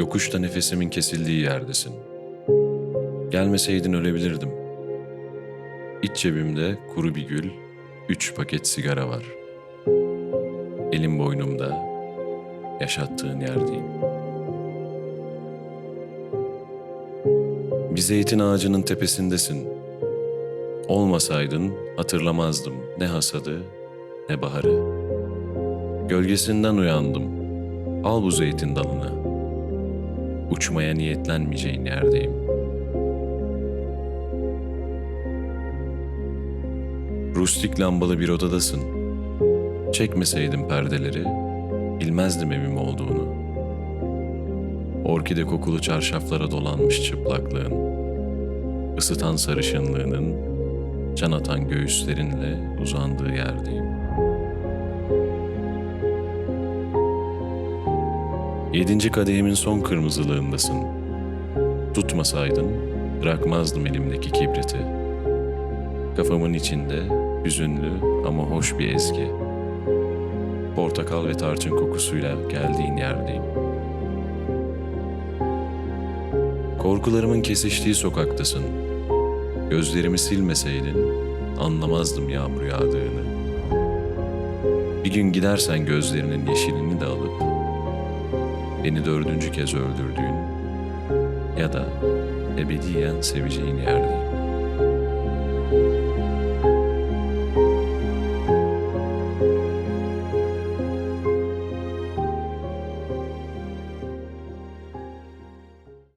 Yokuşta nefesimin kesildiği yerdesin. Gelmeseydin ölebilirdim. İç cebimde kuru bir gül, üç paket sigara var. Elim boynumda, yaşattığın yerdeyim. Bir zeytin ağacının tepesindesin. Olmasaydın hatırlamazdım ne hasadı ne baharı. Gölgesinden uyandım. Al bu zeytin dalını. Uçmaya niyetlenmeyeceğin yerdeyim. Rustik lambalı bir odadasın. Çekmeseydim perdeleri, bilmezdim evim olduğunu. Orkide kokulu çarşaflara dolanmış çıplaklığın, ısıtan sarışınlığının, can atan göğüslerinle uzandığı yerdeyim. Yedinci kadehimin son kırmızılığındasın. Tutmasaydın bırakmazdım elimdeki kibriti. Kafamın içinde hüzünlü ama hoş bir ezgi. Portakal ve tarçın kokusuyla geldiğin yerdeyim. Korkularımın kesiştiği sokaktasın. Gözlerimi silmeseydin anlamazdım yağmur yağdığını. Bir gün gidersen gözlerinin yeşilini de alıp beni dördüncü kez öldürdüğün ya da ebediyen seveceğin yerdeyim.